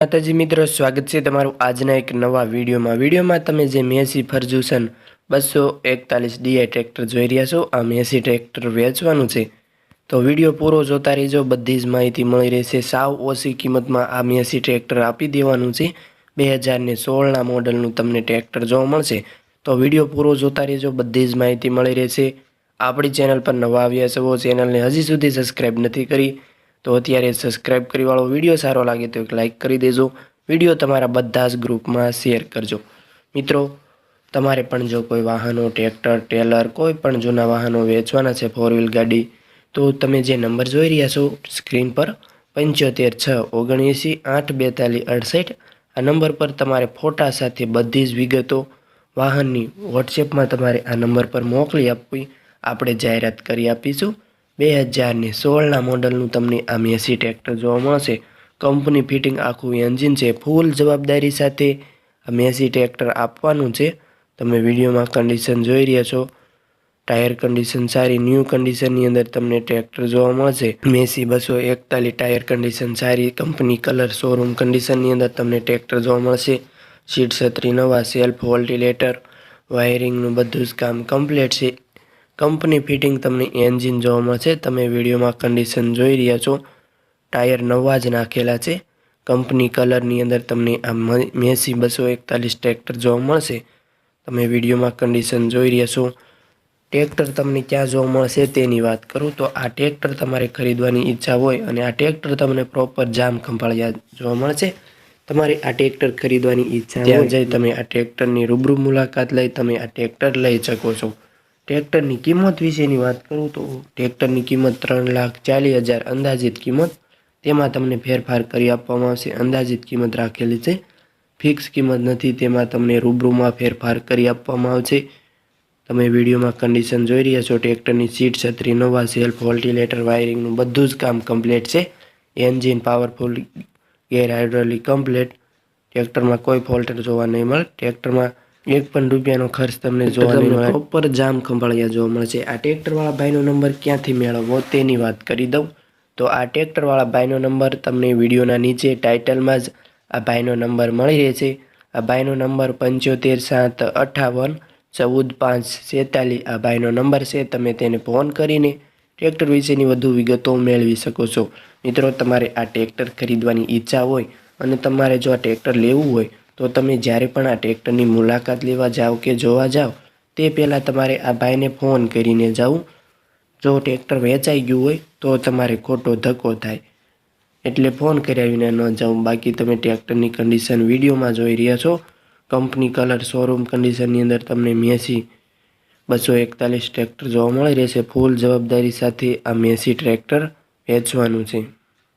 માતાજી મિત્રો, સ્વાગત છે તમારું આજના એક નવા વિડીયોમાં. વિડીયોમાં તમે જે મેસી ફર્જુસન બસો એકતાલીસ ડીઆઈ ટ્રેક્ટર જોઈ રહ્યા છો, આ મેસી ટ્રેક્ટર વેચવાનું છે. તો વીડિયો પૂરો જોતા રહેજો, બધી જ માહિતી મળી રહેશે. સાવ ઓછી કિંમતમાં આ મેસી ટ્રેક્ટર આપી દેવાનું છે. બે હજારને સોળના મોડલનું તમને ટ્રેક્ટર જોવા મળશે. તો વીડિયો પૂરો જોતા રહેજો, બધી જ માહિતી મળી રહેશે. આપણી ચેનલ પર નવા આવ્યા છો, ચેનલને હજી સુધી સબસ્ક્રાઈબ નથી કરી તો અત્યારે સબસ્ક્રાઇબ કરીવાળો વીડિયો સારો લાગે તો એક લાઇક કરી દેજો. વીડિયો તમારા બધા જ ગ્રુપમાં શેર કરજો. મિત્રો, તમારે પણ જો કોઈ વાહનો ટ્રેક્ટર ટેલર કોઈ પણ જૂના વાહનો વેચવાના છે ફોર વ્હીલ ગાડી, તો તમે જે નંબર જોઈ રહ્યા છો સ્ક્રીન પર પંચોતેર છ ઓગણએંસી આઠ બેતાલીસ અડસઠ, આ નંબર પર તમારે ફોટા સાથે બધી જ વિગતો વાહનની વોટ્સએપમાં તમારે આ નંબર પર મોકલી આપવી. આપણે જાહેરાત કરી આપીશું. બે હજારની સોળના મોડલનું તમને આ મેસી ટ્રેક્ટર જોવા મળશે. કંપની ફિટિંગ આખું એન્જિન છે, ફૂલ જવાબદારી સાથે આ મેસી ટ્રેક્ટર આપવાનું છે. તમે વિડીયોમાં કન્ડિશન જોઈ રહ્યા છો. ટાયર કન્ડિશન સારી ન્યૂ કન્ડિશનની અંદર તમને ટ્રેક્ટર જોવા મળશે. મેસી બસો એકતાલીસ ટાયર કન્ડિશન સારી, કંપની કલર શોરૂમ કન્ડિશનની અંદર તમને ટ્રેક્ટર જોવા મળશે. સીટ છત્રી નવા સેલ્ફ વોલ્ટિલેટર વાયરિંગનું બધું જ કામ કમ્પ્લીટ છે. કંપની ફિટિંગ તમને એન્જિન જોવા મળશે તમે વિડીયોમાં કન્ડિશન જોઈ રહ્યા છો. ટાયર નવા જ નાખેલા છે. કંપની કલરની અંદર તમને આ મેસી બસો એકતાલીસ ટ્રેક્ટર જોવા મળશે. તમે વિડીયોમાં કન્ડિશન જોઈ રહ્યા છો. ટ્રેક્ટર તમને ક્યાં જોવા મળશે તેની વાત કરું. તો આ ટ્રેક્ટર તમારે ખરીદવાની ઈચ્છા હોય અને આ ટ્રેક્ટર તમને પ્રોપર જામ ખંભાળિયા જોવા મળશે. તમારે આ ટ્રેક્ટર ખરીદવાની ઈચ્છા ત્યાં જઈ તમે આ ટ્રેક્ટરની રૂબરૂ મુલાકાત લઈ તમે આ ટ્રેક્ટર લઈ શકો છો. ટ્રેક્ટરની કિંમત વિશેની વાત કરું તો ટ્રેક્ટરની કિંમત ત્રણ લાખ ચાલીસ હજાર અંદાજિત કિંમત. તેમાં તમને ફેરફાર કરી આપવામાં આવશે. અંદાજિત કિંમત રાખેલી છે. ફિક્સ કિંમત નથી. તેમાં તમને રૂબરૂમાં ફેરફાર કરી આપવામાં આવશે. તમે વિડીયોમાં કન્ડિશન જોઈ રહ્યા છો. ટ્રેક્ટરની સીટ, છત્રી, નવા સેલ્ફ વોલ્ટિલેટર વાયરિંગનું બધું જ કામ કમ્પ્લીટ છે. Engine powerful gear hydraulic complete ટ્રેક્ટરમાં કોઈ ફોલ્ટ જોવા નહીં મળે. ટ્રેક્ટરમાં એક પણ રૂપિયાનો ખર્ચ તમને જોવા નહીં મળે. પ્રોપર જામ ખંભાળિયા જોવા મળશે. આ ટ્રેક્ટરવાળા ભાઈનો નંબર ક્યાંથી મેળવવો તેની વાત કરી દઉં. તો આ ટ્રેક્ટરવાળા ભાઈનો નંબર તમને વિડીયોના નીચે ટાઇટલમાં જ આ ભાઈનો નંબર મળી રહેશે. આ ભાઈનો નંબર પંચોતેર સાત અઠાવન ચૌદ પાંચ છેતાલીસ આ ભાઈનો નંબર છે. તમે તેને ફોન કરીને ટ્રેક્ટર વિશેની વધુ વિગતો મેળવી શકો છો. મિત્રો તમારે આ ટ્રેક્ટર ખરીદવાની ઈચ્છા હોય અને તમારે જો આ ટ્રેક્ટર લેવું હોય તો તમે જ્યારે પણ આ ટ્રેક્ટરની મુલાકાત લેવા જાઓ કે જોવા જાઓ તે પહેલાં તમારે આ ભાઈને ફોન કરીને જવું. જો ટ્રેક્ટર વેચાઈ ગયું હોય, તો તમારે ખોટો ધક્કો થાય. એટલે ફોન કરાવીને ન જાઉં. બાકી તમે ટ્રેક્ટરની કન્ડિશન વિડીયોમાં જોઈ રહ્યા છો. કંપની કલર શોરૂમ કન્ડિશનની અંદર તમને મેસી બસો એકતાલીસ ટ્રેક્ટર જોવા મળી રહેશે. ફૂલ જવાબદારી સાથે આ મેસી ટ્રેક્ટર વેચવાનું છે.